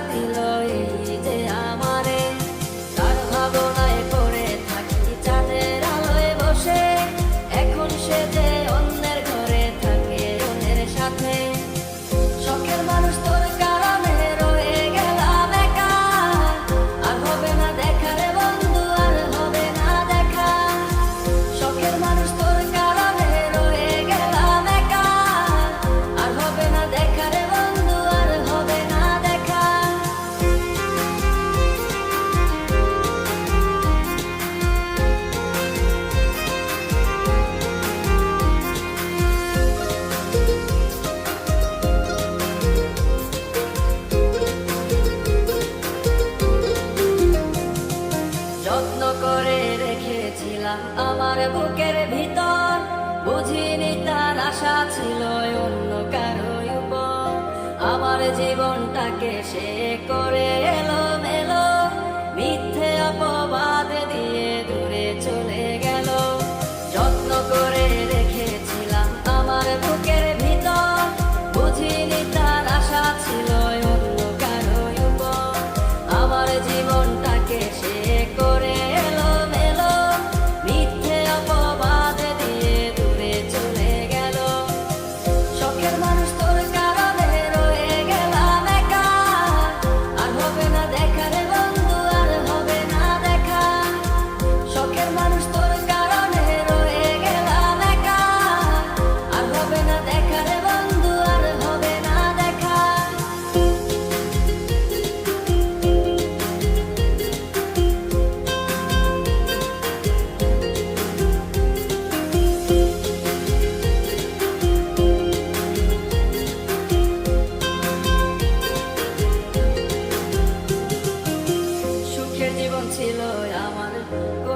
I love. আমার বুকের ভিতর, বুঝিনি তার আশা ছিল অন্য কারও উপর। আমার জীবনটাকে সে করে এলো মেলো মিথ্যে অপবাদ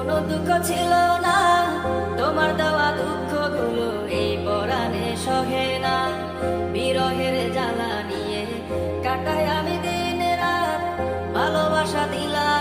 কোনো দুঃখ ছিল না। তোমার দেওয়া দুঃখগুলো এই পরাণে সহে না। বিরহের জ্বালা নিয়ে কাটাই আমি দিন রাত। ভালোবাসা দিলাম